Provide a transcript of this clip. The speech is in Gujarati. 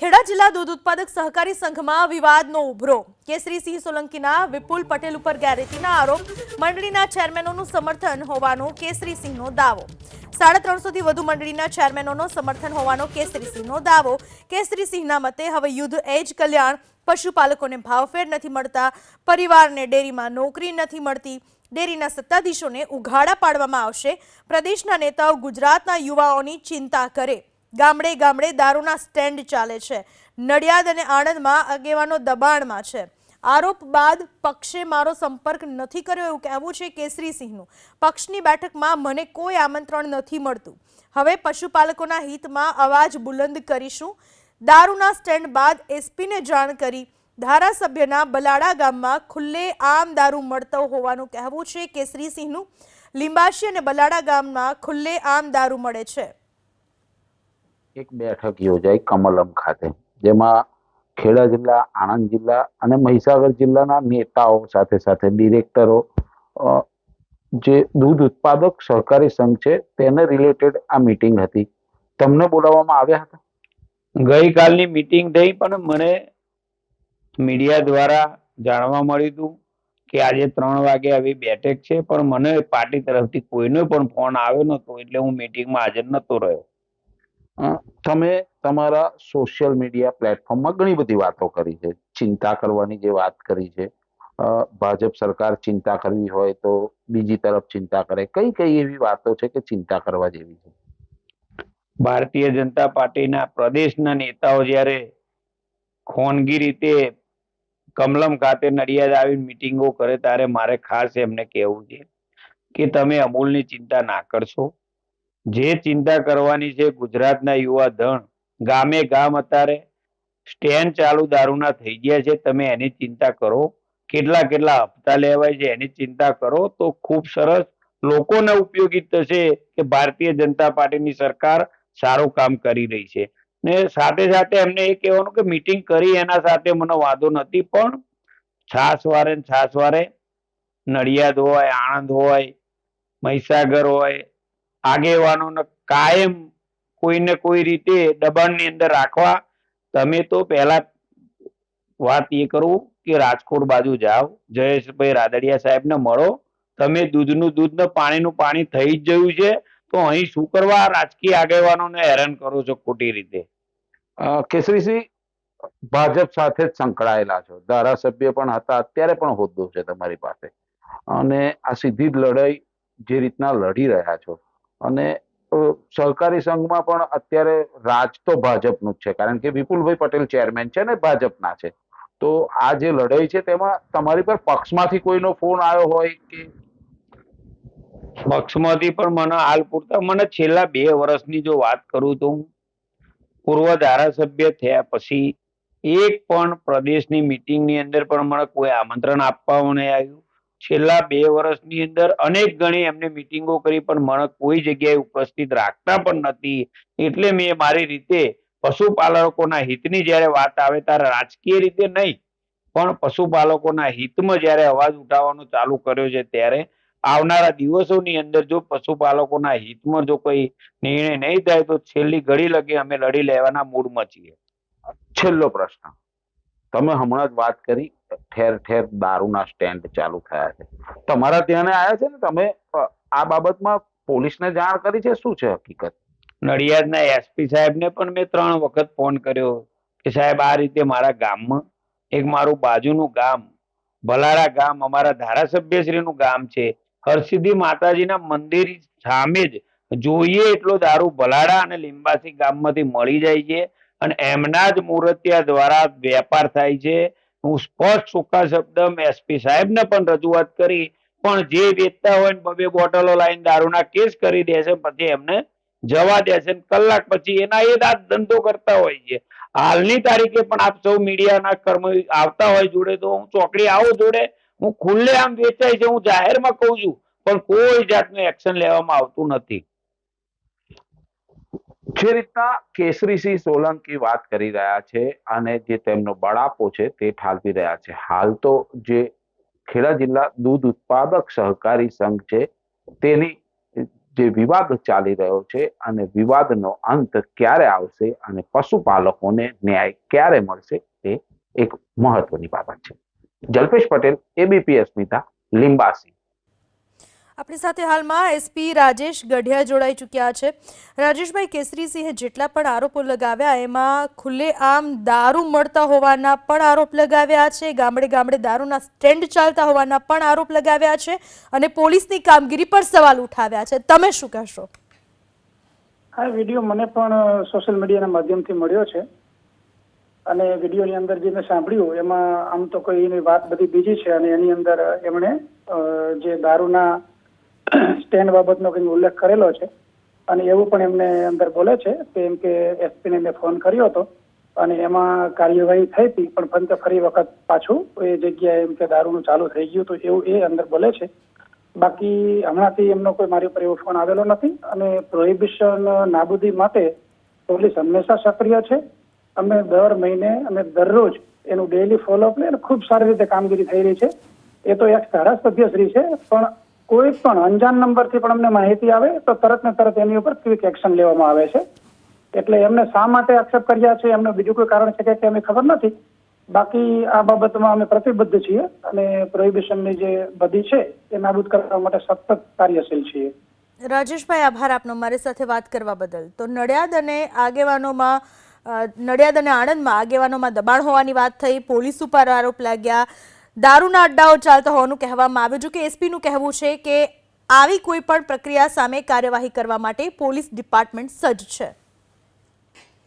ખેડા જિલ્લા દૂધ ઉત્પાદક સહકારી સંઘમાં વિવાદનો ઉભરો. કેસરીસિંહ સોલંકીના વિપુલ પટેલ ઉપર ગેરરીતિના આરોપ મંડળીના ચેરમેનોનું સમર્થન હોવાનો કેસરીસિંહનો દાવો. સાડા ત્રણસોથી વધુ મંડળીના ચેરમેનોનો સમર્થન હોવાનો કેસરીસિંહનો દાવો. કેસરીસિંહના મતે હવે યુદ્ધ એ જ કલ્યાણ. પશુપાલકોને ભાવફેર નથી મળતા, પરિવારને ડેરીમાં નોકરી નથી મળતી, ડેરીના સત્તાધીશોને ઉઘાડા પાડવામાં આવશે. પ્રદેશના નેતાઓ ગુજરાતના યુવાઓની ચિંતા કરે. ગામડે ગામડે દારૂના સ્ટેન્ડ ચાલે છે. નડિયાદ અને આણંદમાં આગેવાનો દબાણમાં છે. આરોપ બાદ પક્ષે મારો સંપર્ક નથી કર્યો એવું કહેવું છે કેસરીસિંહનું. પક્ષની બેઠકમાં મને કોઈ આમંત્રણ નથી મળતું. હવે પશુપાલકોના હિતમાં અવાજ બુલંદ કરીશું. દારૂના સ્ટેન્ડ બાદ એસપીને જાણ કરી. ધારાસભ્યના બલાડા ગામમાં ખુલ્લે આમ દારૂ મળતો હોવાનું કહેવું છે કેસરીસિંહનું. લિંબાશી અને બલાડા ગામમાં ખુલ્લે આમ દારૂ મળે છે. એક બેઠક યોજાઈ કમલમ ખાતે. જેમાં ખેડા જિલ્લા, આણંદ જિલ્લા અને મહીસાગર જિલ્લાના નેતાઓ સાથે સાથે ડિરેક્ટરો જે દૂધ ઉત્પાદક સહકારી સંઘ છે, તેને રિલેટેડ આ મીટિંગ હતી. તમને બોલાવવામાં આવ્યા હતા? ગઈકાલની મીટિંગ થઈ, પણ મને મીડિયા દ્વારા જાણવા મળ્યું હતું કે આજે ત્રણ વાગે આવી બેઠક છે, પણ મને પાર્ટી તરફથી કોઈનો પણ ફોન આવ્યો નહોતો, એટલે હું મીટિંગમાં હાજર નહોતો રહ્યો. તમે તમારા સોશિયલ મીડિયા પ્લેટફોર્મમાં ઘણી બધી વાતો કરી છે. ચિંતા કરવાની જે વાત કરી છે. ભાજપ સરકાર ચિંતા કરવી હોય તો બીજી તરફ ચિંતા કરે. કઈ કઈ એવી વાતો છે કે ચિંતા કરવા જેવી છે? ભારતીય જનતા પાર્ટીના પ્રદેશના નેતાઓ જ્યારે ખોનગી રીતે કમલમ ખાતે નડિયાદ આવીને મિટિંગો કરે, ત્યારે મારે ખાસ એમને કહેવું છે કે તમે અમૂલની ચિંતા ના કરશો. જે ચિંતા કરવાની છે ગુજરાતના યુવા ધણ, ગામે ગામ અત્યારે સ્ટેન્ડ ચાલુ દારૂના થઈ ગયા છે. તમે એની ચિંતા કરો. કેટલા કેટલા હપ્તા લેવાય છે એની ચિંતા કરો તો ખૂબ સરસ. લોકોને ઉપયોગી થશે કે ભારતીય જનતા પાર્ટીની સરકાર સારું કામ કરી રહી છે. ને સાથે સાથે એમને એ કહેવાનું કે મીટિંગ કરી એના સાથે મને વાંધો નથી, પણ છાસવારે ને છાસવારે નડિયાદ હોય, આણંદ હોય, મહીસાગર હોય આગેવાનોને કાયમ કોઈને કોઈ રીતે દબાણની અંદર રાખવા, તમે તો પહેલા વાત એ કરો કે રાજકોટ બાજુ જાઓ, જયેશભાઈ રાદડિયા સાહેબને મળો, તમે દૂધનું દૂધ ને પાણીનું પાણી થઈ જ જયું છે, તો અહીં શું કરવા રાજકીય આગેવાનોને હેરાન કરો છો ખોટી રીતે? કેસરીસિંહ, ભાજપ સાથે જ સંકળાયેલા છો. ધારાસભ્ય પણ હતા, અત્યારે પણ હોદ્દો છે તમારી પાસે. અને આ સીધી લડાઈ જે રીતના લડી રહ્યા છો. અને સહકારી સંઘમાં પણ અત્યારે રાજ તો ભાજપનું જ છે, કારણ કે વિપુલભાઈ પટેલ ચેરમેન છે ને ભાજપના છે. તો આ જે લડાઈ છે તેમાં તમારી પર પક્ષમાંથી કોઈનો ફોન આવ્યો હોય કે? પક્ષમાંથી પણ મને હાલ પૂરતા, મને છેલ્લા બે વર્ષની જો વાત કરું તો હું પૂર્વ ધારાસભ્ય થયા પછી એક પણ પ્રદેશની મિટિંગની અંદર પણ મને કોઈ આમંત્રણ આપવામાં નહીં આવ્યું. છેલ્લા બે વર્ષની અંદર અનેક ગણી એમને મિટિંગો કરી પણ મને કોઈ જગ્યાએ ઉપસ્થિત રાખતા પણ નથી. એટલે મેં મારી રીતે પશુપાલકોના હિતની જ્યારે વાત આવે ત્યારે રાજકીય રીતે નહીં, પણ પશુપાલકોના હિતમાં જ્યારે અવાજ ઉઠાવવાનો ચાલુ કર્યો છે ત્યારે આવનારા દિવસોની અંદર જો પશુપાલકોના હિતમાં જો કોઈ નિર્ણય નહીં થાય તો છેલ્લી ઘડી લગી અમે લડી લેવાના મૂડમાં છીએ. છેલ્લો પ્રશ્ન. તમે હમણાં જ વાત કરી ઠેર ઠેર દારૂના સ્ટેન્ડ ચાલુ થયા છે. તમારા ત્યાં આવ્યા છે ને તમે આ બાબતમાં પોલીસને જાણ કરી છે? શું છે હકીકત? નડિયાદના એસપી સાહેબને પણ મેં ત્રણ વખત ફોન કર્યો કે સાહેબ, આ રીતે મારા ગામમાં એક મારું બાજુનું ગામ ભલાડા ગામ, અમારા ધારાસભ્યશ્રીનું ગામ છે. હરસિદ્ધિ માતાજીના મંદિર સામે જ જોઈએ એટલો દારૂ ભલાડા અને લીંબાસી ગામમાંથી મળી જાય છે અને એમના જ મૂર્તિયા દ્વારા વેપાર થાય છે. હું સ્પષ્ટ સૂકા શબ્દ એસપી સાહેબને પણ રજૂઆત કરી, પણ જે વેચતા હોય ને બબે બોટલો લાવીને દારૂના કેસ કરી દે છે, પછી એમને જવા દે છે કલાક પછી એના એ દાંત ધંધો કરતા હોય છે. હાલની તારીખે પણ આપ સૌ મીડિયાના કર્મ આવતા હોય જોડે તો હું ચોકડી આવું જોડે, હું ખુલ્લે આમ વેચાય છે, હું જાહેરમાં કહું છું, પણ કોઈ જાતનું એક્શન લેવામાં આવતું નથી. જે રીતના કેસરીસિંહ સોલંકી વાત કરી રહ્યા છે અને જે તેમનો બળાપો છે તે ઠાલવી રહ્યા છે. હાલ તો જે ખેડા જિલ્લા દૂધ ઉત્પાદક સહકારી સંઘ છે તેની જે વિવાદ ચાલી રહ્યો છે અને વિવાદનો અંત ક્યારે આવશે અને પશુપાલકોને ન્યાય ક્યારે મળશે તે એક મહત્વની બાબત છે. જલ્પેશ પટેલ એબીપી અસ્મિતા લિંબાસી. આપણી સાથે હાલમાં એસપી રાજેશ ગઢિયા જોડાઈ ચૂક્યા છે. રાજેશભાઈ, કેસરીસિંહે જેટલા પણ આરોપો લગાવ્યા, એમાં ખુલ્લેઆમ દારૂ મળતા હોવાના પણ આરોપ લગાવ્યા છે. ગામડે ગામડે દારૂના સ્ટેન્ડ ચાલતા હોવાના પણ આરોપ લગાવ્યા છે અને પોલીસની કામગીરી પર સવાલ ઉઠાવ્યા છે. તમે શું કહેશો? આ વીડિયો મને પણ સોશિયલ મીડિયાના માધ્યમથી મળ્યો છે અને વિડીયોની અંદર જે મેં સાંભળ્યું, એમાં આમ તો કોઈ એની વાત બધી બીજી છે અને એની અંદર એમણે જે દારૂના સ્ટેન્ડ બાબતનો કંઈ ઉલ્લેખ કરેલો છે. અને એવું પણ એમને અંદર બોલે છે કે એમ કે એસપીને મેં ફોન કર્યો હતો અને એમાં કાર્યવાહી થઈ હતી પણ પંચ ફરી વખત પાછું એ જગ્યાએ એમ કે દારૂનું ચાલુ થઈ ગયું તો એવું એ અંદર બોલે છે. બાકી હમણાંથી એમનો કોઈ મારી ઉપર એવો ફોન આવેલો નથી અને પ્રોહિબિશન નાબૂદી માટે પોલીસ હંમેશા સક્રિય છે. અમે દર મહિને, અમે દરરોજ એનું ડેઇલી ફોલોઅપ લઈને ખૂબ સારી રીતે કામગીરી થઈ રહી છે. એ તો એક ધારાસભ્ય શ્રી છે, પણ કોઈ પણ અંજાન નંબરથી પણ અમને માહિતી આવે, તો તરત ને તરત એની ઉપર ક્વિક એક્શન લેવામાં આવે છે. એટલે એમને શા માટે આક્ષેપ કર્યા છે, એમને બીજું કોઈ કારણ છે કે અમે ખબર નથી. બાકી આ બાબતમાં અમે પ્રતિબદ્ધ છીએ અને પ્રોહિબિશનની જે બધી છે, એ નાબૂદ કરવા માટે સતત કાર્યશીલ છીએ. રાજેશભાઈ, આભાર આપનો. મારી સાથે વાત કરવા બદલ. તો નડિયાદ અને આગેવાનોમાં નડિયાદ અને આણંદમાં આગેવાનોમાં દબાણ હોવાની વાત થઈ. પોલીસ ઉપર આરોપ લાગ્યા. દારૂના અડ્ડાઓ ચાલતા હોવાનું કહેવામાં આવ્યું જો કે એસપીનું કહેવું છે કે આવી કોઈ પણ પ્રક્રિયા સામે કાર્યવાહી કરવા માટે પોલીસ ડિપાર્ટમેન્ટ સજ્જ છે.